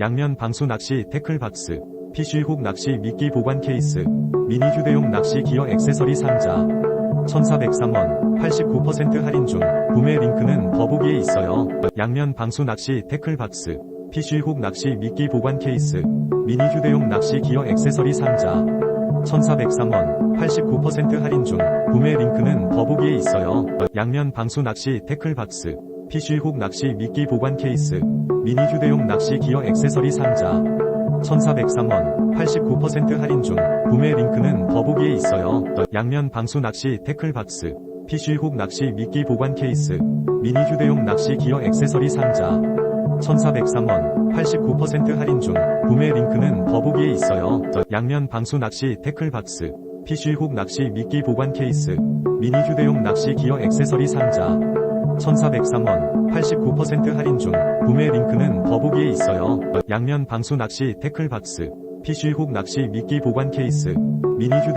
양면 방수 낚시 태클 박스, 피쉬훅 낚시 미끼 보관 케이스, 미니 휴대용 낚시 기어 액세서리 상자. 1403원, 89% 할인 중, 구매 링크는 더보기에 있어요. 양면 방수 낚시 태클 박스, 피쉬훅 낚시 미끼 보관 케이스, 미니 휴대용 낚시 기어 액세서리 상자. 1403원, 89% 할인 중, 구매 링크는 더보기에 있어요. 양면 방수 낚시 태클 박스, 피쉬훅 낚시 미끼 보관 케이스, 미니 휴대용 낚시 기어 액세서리 상자. 1403원, 89% 할인 중, 구매 링크는 더보기에 있어요. 양면 방수 낚시 태클 박스, 피쉬훅 낚시 미끼 보관 케이스, 미니 휴대용 낚시 기어 액세서리 상자. 1403원, 89% 할인 중, 구매 링크는 더보기에 있어요. 양면 방수 낚시 태클 박스, 피쉬훅 낚시 미끼 보관 케이스, 미니 휴대용 낚시 기어 액세서리 상자. 1403원, 89% 할인 중, 구매 링크는 더보기에 있어요. 양면 방수 낚시 태클 박스, 피쉬훅 낚시 미끼 보관 케이스, 미니 휴대용